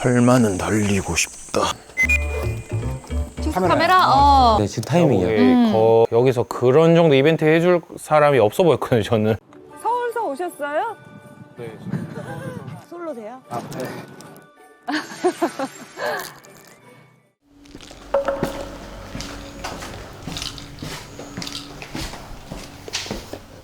철만은 달리고 싶다. 뒷 카메라? 어. 네, 지금 타이밍이야. 여기 거- 여기서 그런 정도 이벤트 해줄 사람이 없어 보였거든요, 저는. 서울서 오셨어요? 네. 솔로세요?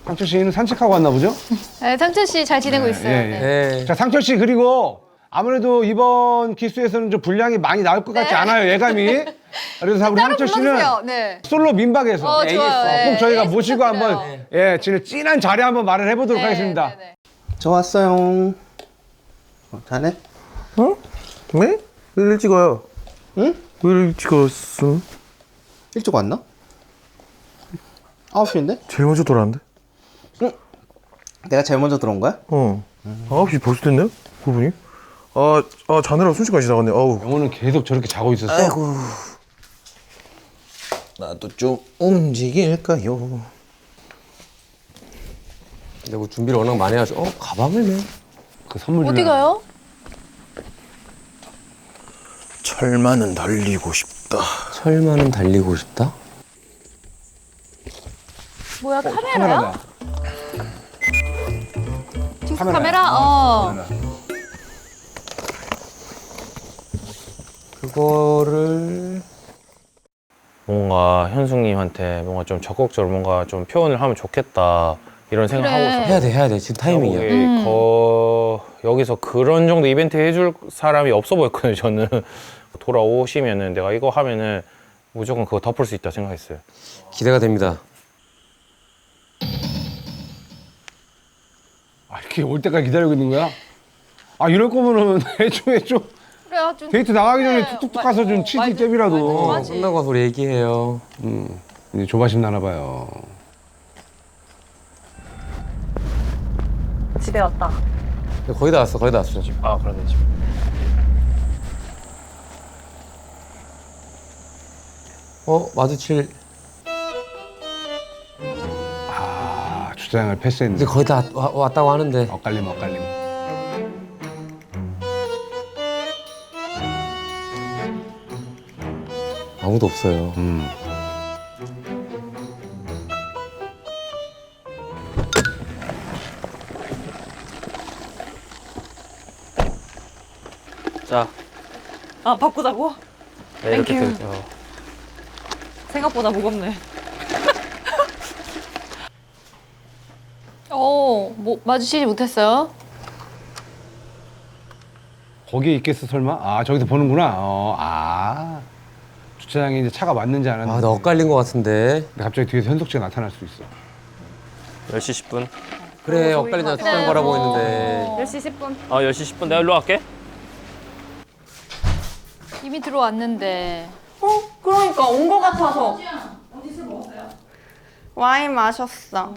상철 씨는 산책하고 왔나 보죠? 네, 상철 씨 잘 지내고 있어요. 예, 예. 네. 네. 자, 상철 씨 그리고 아무래도 이번 기수에서는 좀 분량이 많이 나올 것 같지 않아요, 예감이. 그래서 우리 따로 상철 씨는 불러주세요. 네. 솔로 민박에서 어, 좋아요. 예. 꼭 저희가 예, 모시고 한번 부탁드려요. 예, 진짜 찐한 자리 한번 마련해 보도록 네, 하겠습니다. 네, 네. 저 왔어요. 어, 자네? 어? 네? 왜 일찍 와요? 응? 왜 일찍 왔어? 일찍 왔나? 9시인데? 제일 먼저 돌아왔는데? 내가 제일 먼저 들어온 거야? 어. 9시 벌써 됐네요? 그분이? 아, 아 자느라 순식간에 지나갔네. 아우. 영호는 계속 저렇게 자고 있었어. 아이고. 나도 좀 움직일까요? 근데 뭐 준비를 워낙 많이 해가지고 어? 가방을 매? 그 선물 어디 주려고. 가요? 철만은 달리고 싶다. 철만은 달리고 싶다? 뭐야, 카메라야? 카메라다. 뒷 카메라야. 카메라? 그거를 뭔가 현숙님한테 뭔가 좀 적극적으로 뭔가 좀 표현을 하면 좋겠다. 이런 생각하고 그래. 있었어요. 해야 돼, 해야 돼. 지금 타이밍이야. 여기 음. 거- 여기서 그런 정도 이벤트 해줄 사람이 없어 보였거든요, 저는. 돌아오시면은 내가 이거 하면은 무조건 그거 덮을 수 있다 생각했어요. 기대가 됩니다. 아, 이렇게 올 때까지 기다리고 있는 거야? 아, 이럴 거면은 애초에 좀 좀. 데이트 나가기 전에 그래. 툭툭 가서 좀 치지 말도- 잽이라도. 어. 끝나고 와서 우리 얘기해요. 음, 이제 조바심 나나 봐요. 집에 왔다. 거의 다 왔어, 거의 다 왔어. 아, 그러네, 지금. 어, 마주칠. 아, 주차장을 패스했는데. 이제 거의 다 와- 왔다고 하는데. 엇갈림, 엇갈림. 아무도 없어요. 음. 자, 아 바꾸자고? 네, 이렇게 땡큐. 될- 어. 생각보다 무겁네. 어, 뭐, 마주치지 못했어요? 거기에 있겠어, 설마? 아, 저기서 보는구나. 어, 아. 주차장에 이제 차가 맞는지 안 아, 왔는지. 나 엇갈린 것 같은데. 근데 갑자기 뒤에서 현숙 씨가 나타날 수 있어. 10시 10분. 그래, 엇갈리잖아. 바라보고 어. 있는데. 10시 10분. 아, 10시 10분. 내가 일로 갈게. 이미 들어왔는데. 어? 그러니까 온 거 같아서. 와인 마셨어.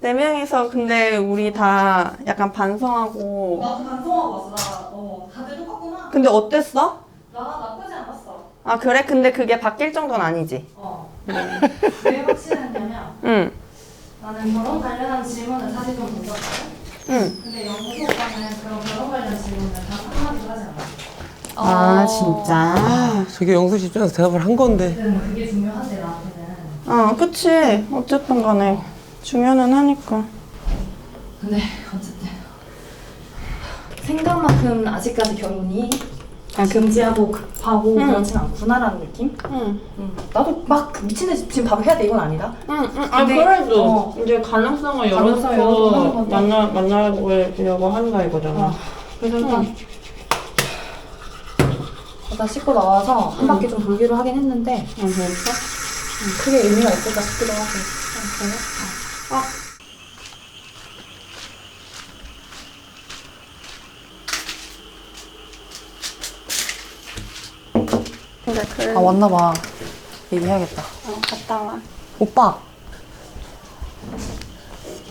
네 명이서 근데 우리 다 약간 반성하고. 나도 반성하고 왔어. 나, 어, 다들 똑같구나. 근데 어땠어? 나 않았어. 아 그래? 근데 그게 바뀔 정도는 아니지. 어. 왜 확신했냐면 응. 나는 결혼 관련한 질문을 사실 좀 던졌거든. 응. 근데 영수 오빠는 그런 결혼 관련 질문을 다 한마디도 하지 않았어. 아 진짜. 저게 영수 씨 입장에서 대답을 한 건데. 근데 그게 중요한데 나한테는. 어 그치. 어쨌든 간에 중요는 하니까. 근데 어쨌든 생각만큼 아직까지 결혼이 아, 금지하고 급하고 응. 그렇진 않구나라는 느낌? 응. 응. 나도 막 미친 듯이 지금 바로 해야 돼 이건 아니다. 응, 응. 아 근데- 그래도 어. 이제 가능성을 건데. 만나 만나보려고 한다 이거잖아. 어. 그래서 일단 일단 씻고 나와서 한 바퀴 좀 돌기로 하긴 했는데 응, 그랬어? 크게 의미가 있을까 싶기도 하고. 근데 그래. 아 왔나 봐. 얘기해야겠다. 어, 갔다 와. 오빠.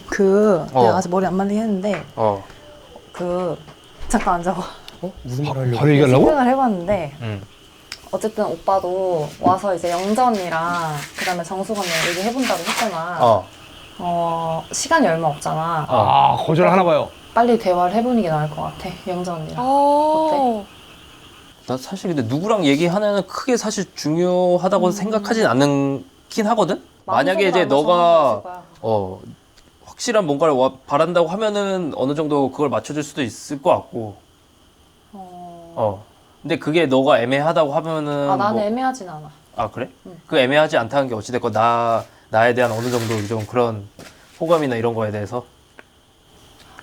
그 어. 내가 아직 머리 안 말리긴 했는데 어. 그 잠깐 앉아봐. 어? 무슨 말 하려고? 바로 얘기하려고? 생각을 해봤는데 응. 어쨌든 오빠도 와서 이제 영자 언니랑 그다음에 정숙 언니랑 얘기해본다고 했잖아. 어. 어 시간이 얼마 없잖아. 아, 거절 하나 봐요. 빨리 대화를 해보는 게 나을 것 같아. 영자 언니랑. 어. 나 사실 근데 누구랑 얘기하냐는 크게 사실 중요하다고 생각하진 않긴 하거든. 만약에 이제 너가. 어 확실한 뭔가를 와- 바란다고 하면은 어느 정도 그걸 맞춰줄 수도 있을 것 같고. 어... 어. 근데 그게 너가 애매하다고 하면은 아 나는 뭐- 애매하진 않아. 아 그래? 응. 그 애매하지 않다는 게 어찌됐건 나 나에 대한 어느 정도 좀 그런 호감이나 이런 거에 대해서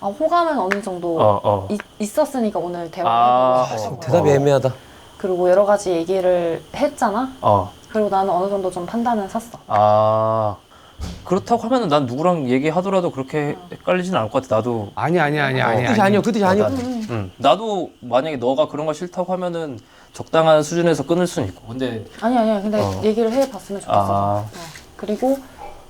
아 호감은 어느 정도 어 어. 이- 있었으니까 오늘 대화를 아, 해보고 싶었고. 대답이 애매하다. 그리고 여러 가지 얘기를 했잖아. 어. 그리고 나는 어느 정도 좀 판단은 샀어. 아 그렇다고 하면은 난 누구랑 얘기하더라도 그렇게 헷갈리진 않을 것 같아. 나도 아니 아니 아니 아니. 뜻이 아니. 그 뜻이 아니요. 응. 나도 만약에 너가 그런 거 싫다고 하면은 적당한 수준에서 끊을 수는 있고. 근데 아니 아니야. 근데 어. 얘기를 해봤으면 좋겠어. 아. 어. 그리고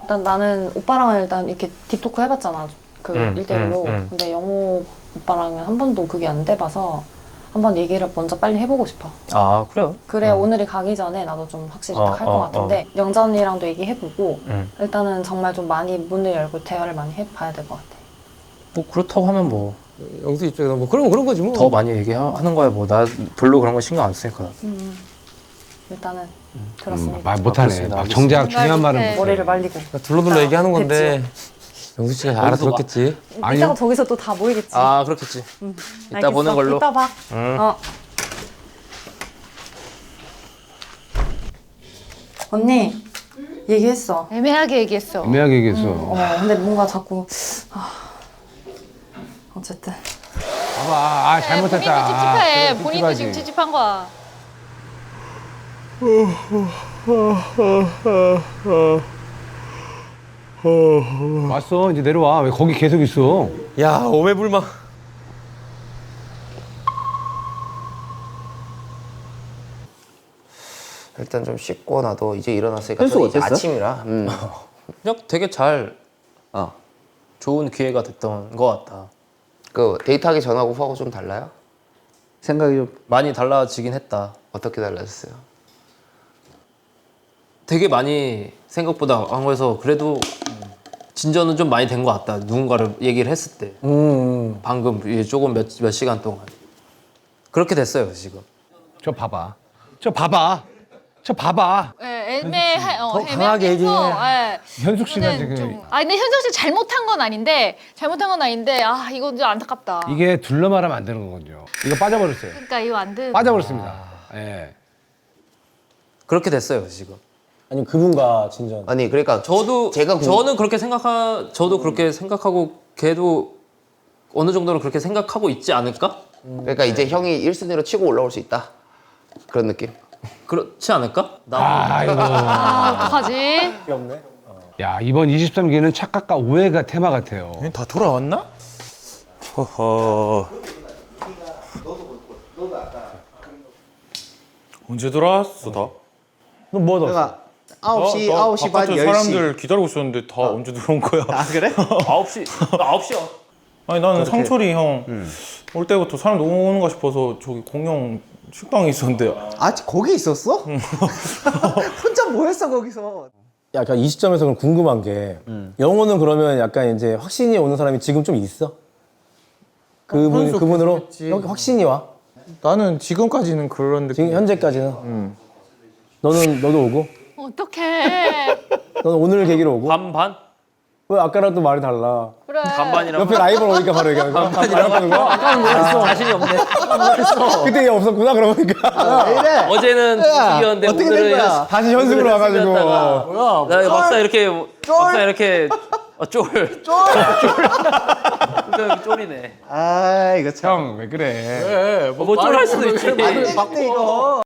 일단 나는 오빠랑은 일단 이렇게 딥토크 해봤잖아. 그 음, 일대일로 음, 음. 근데 영호 오빠랑은 한 번도 그게 안 돼봐서 한번 얘기를 먼저 빨리 해보고 싶어. 아 그래요. 그래 음. 오늘이 가기 전에 나도 좀 확실히 어, 할것 어, 같은데 영자 언니랑도 얘기해보고 응. 일단은 정말 좀 많이 문을 열고 대화를 많이 해봐야 될 것 같아. 뭐 그렇다고 하면 뭐 더 영수 입장에서 뭐 그런 거 그런 거지 뭐. 많이 얘기하는 거야. 뭐 나 별로 그런 거 신경 안 쓰니까. 음. 일단은 음, 들었으니까 말 못하네. 막 알겠습니다. 정작 중요한 말은 못해. 못해. 머리를 말리고 그러니까 둘러둘러 얘기하는 건데 영수 씨가 잘 알아들었겠지. 아니요. 이따가 저기서 또 다 모이겠지. 아 그렇겠지. 이따 알겠어. 보는 걸로. 이따 봐. 응. 어. 언니 얘기했어. 애매하게 얘기했어. 애매하게 얘기했어. 어 근데 뭔가 자꾸 아, 어쨌든 봐봐. 아 잘못했다. 본인도 아, 찝찝해. 그래, 본인도 찝찝하지. 지금 찝찝한 거야. 왔어 이제 내려와. 왜 거기 계속 있어? 야 오매불망. 일단 좀 씻고 나도 이제 일어났으니까 현수가 이제 어땠어? 아침이라 음. 그냥 되게 잘 어. 좋은 기회가 됐던 것 같다. 그 데이트하기 전하고 후하고 좀 달라요? 생각이 좀 많이 달라지긴 했다. 어떻게 달라졌어요? 되게 많이 생각보다 한 거에서 그래도 진전은 좀 많이 된 것 같다. 누군가를 얘기를 했을 때. 음. 방금 이게 조금 몇, 몇 시간 동안. 그렇게 됐어요, 지금. 저 봐봐. 저 봐봐. 저 봐봐. 예, 애매해. 어, 더 강하게 애매해서, 예. 현숙 씨가 저는 지금 좀, 아 근데 현석 씨 잘못한 건 아닌데 잘못한 건 아닌데 아 이거 좀 안타깝다. 이게 둘러 말하면 안 되는 거거든요. 이거 빠져버렸어요. 그러니까 이거 안 돼. 빠져버렸습니다. 예. 그렇게 됐어요, 지금. 아니 그분과 진전. 아니 그러니까 저도 제가 궁- 저는 그렇게 생각하 저도 그렇게 생각하고 걔도 어느 정도는 그렇게 생각하고 있지 않을까? 그러니까 이제 형이 1순위로 치고 올라올 수 있다. 그런 느낌. 그렇지 않을까? 나도 아이고. 아 어떡하지? 귀엽네. 야 이번 23기는 착각과 오해가 테마 같아요. 얘다 돌아왔나? 허허. 언제 돌아왔어 다? 너뭐 넣었어? 내가 9시, 나- 나 9시 반, 바깥에 10시. 사람들 기다리고 있었는데 다 언제 들어온 거야? 아 그래? 9시 9시야. 아니 나는 상철이 형 올 때부터 사람 너무 오는가 싶어서 저기 공영 식당에 있었는데 아 거기 있었어? 혼자 뭐 했어 거기서? 약간 이 시점에서 그럼 궁금한 게 영호는 그러면 약간 이제 확신이 오는 사람이 지금 좀 있어? 그분 현수 그분으로. 형 확신이 와? 나는 지금까지는 그런 느낌 지금 현재까지는. 너는 너도 오고? 어떡해. 너는 오늘 계기로 오고? 반반? 왜 아까랑 또 말이 달라? 그래. 반반이라고. 옆에 라이벌 오니까 바로 얘기하는 거야. 반반이라고 하는 거야? 아까는 뭐였어? 자신이 없네. 그때 얘 없었구나 그러니까. 왜 이래? 어제는 이겼는데 어떻게 된 오늘은 거야? 다시 현승으로 와가지고. 나 이거 막상 이렇게 막상 이렇게 어, 쫄. 쫄. 쫄. 쫄이네. 아 이거 참. 형 왜 그래? 뭐 쫄 할 수도 있지. 이거.